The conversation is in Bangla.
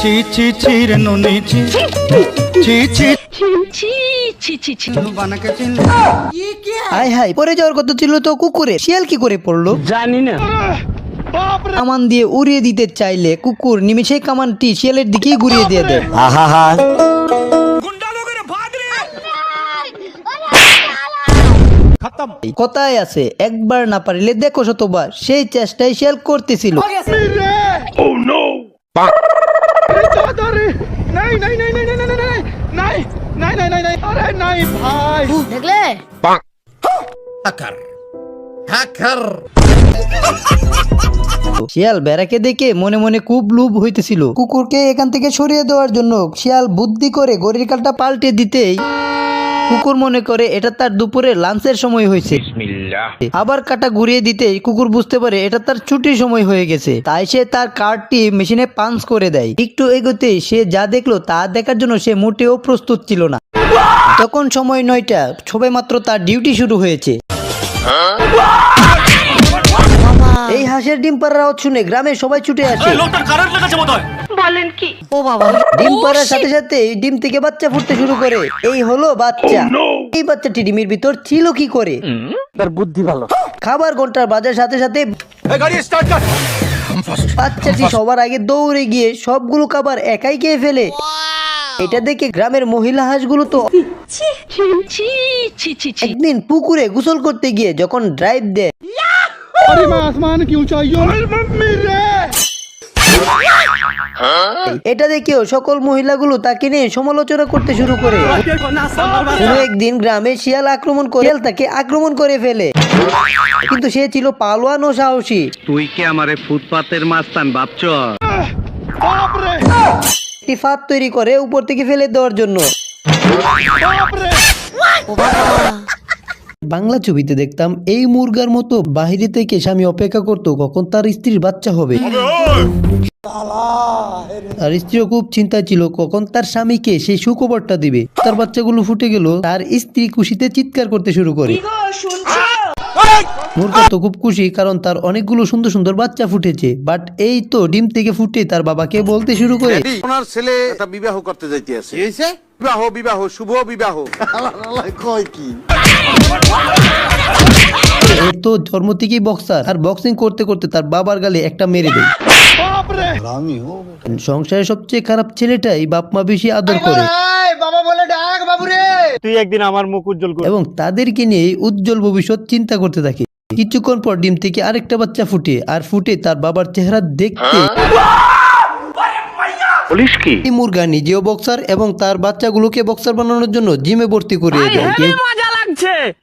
ছি ছি ছি। রে নুনি ছি ছি। ছি ছি ছি ছি ছি। বানাকে চিনল হাই হাই পরে যাওয়ার কথা ছিল তো কুকুরে শিয়াল কি করে পড়ল? জানি না। কামান দিয়ে উড়িয়ে দিতে চাইলে কুকুর নিমিষে কামানটি শিয়ালের দিকেই ঘুরিয়ে দিয়ে দেয়। কথায় আছে একবার না পারিলে দেখো শতবার সেই চেষ্টাই শিয়াল করতেছিল। দেখলে শিয়াল বেড়াকে দেখে মনে মনে খুব লুভ হইতেছিল কুকুরকে এখান থেকে সরিয়ে দেওয়ার জন্য শিয়াল বুদ্ধি করে গরির কালটা পাল্টে দিতেই কুকুর মনে করে এটা তার দুপুরে লাঞ্চের সময় হয়েছে। আবার কাটা ঘুরিয়ে দিতে কুকুর বুঝতে পারে এটা তার ছুটির সময় হয়ে গেছে। তাই সে তার কার্ডটি মেশিনে পাঞ্চ করে দেয়। একটু এগোতে সে যা দেখল তা দেখার জন্য সে মোটেও প্রস্তুত ছিল না। তখন সময় নয়টা সবে মাত্র তার ডিউটি শুরু হয়েছে। এই হাঁসের ডিম পাড়ার আওয়াজ শুনে গ্রামে সবাই ছুটে আসে। বলেন কি? ডিম পাড়ার সাথে সাথে এই ডিম থেকে বাচ্চা ফুটতে শুরু করে। এই হলো বাচ্চা। এই বাচ্চাটি ডিমের ভিতর ছিল কি করে? তার বুদ্ধি ভালো। খাবার ঘণ্টার বাজার সাথে সাথে বাচ্চাটি সবার আগে দৌড়ে গিয়ে সবগুলো খাবার একাই খেয়ে ফেলে। এটা দেখে গ্রামের মহিলা হাঁসগুলো তো একদিন পুকুরে গোসল করতে গিয়ে যখন ড্রাইভ দেয় এটা দেখেও সকল মহিলাগুলো তাকে নিয়ে সমালোচনা করতে শুরু করে। কোনো একদিন গ্রামে শিয়াল আক্রমণ করে তাকে আক্রমণ করে ফেলে। কিন্তু সে ছিল পালোয়ান ও সাহসী। তুই কি আমারে ফুটপাতের মাস্তান ভাবছ? একটি ফাঁদ তৈরি করে উপর থেকে ফেলে দেওয়ার জন্য। বাংলা ছবিতে দেখতাম এই মুরগার মতো বাহিরে থেকে স্বামী অপেক্ষা করতো কখন তার স্ত্রীর বাচ্চা হবে। তার স্ত্রীও খুব চিন্তায় ছিল কখন তার স্বামীকে সেই সুখবরটা দিবে। তার বাচ্চাগুলো ফুটে গেল তার স্ত্রী খুশিতে চিৎকার করতে শুরু করে। মুরগা তো খুব খুশি কারণ তার অনেকগুলো সুন্দর সুন্দর বাচ্চা ফুটেছে। বাট এই তো ডিম থেকে ফুটে তার বাবাকে বলতে শুরু করে। ওনার ছেলে বিবাহ করতে যাইতে আছে। বিবাহ বিবাহ শুভ বিবাহ। কয় কি? ওর তো জন্ম থেকেই বক্সার আর বক্সিং করতে করতে তার বাবার গালে একটা মেরে দেয়। সংসারের সবচেয়ে খারাপ ছেলেটাই বাপ মা বেশি আদর করে। তুই একদিন আমার মুখ উজ্জ্বল করবি এবং তাদেরকে নিয়ে উজ্জ্বল ভবিষ্যৎ চিন্তা করতে থাকে। কিছুক্ষণ পর ডিম থেকে আরেকটা বাচ্চা ফুটে আর ফুটে তার বাবার চেহারা দেখতে বলিস কি? এই মুরগা নিজেও বক্সার এবং তার বাচ্চাগুলোকে বক্সার বানানোর জন্য জিমে ভর্তি করিয়ে দেয়। 切！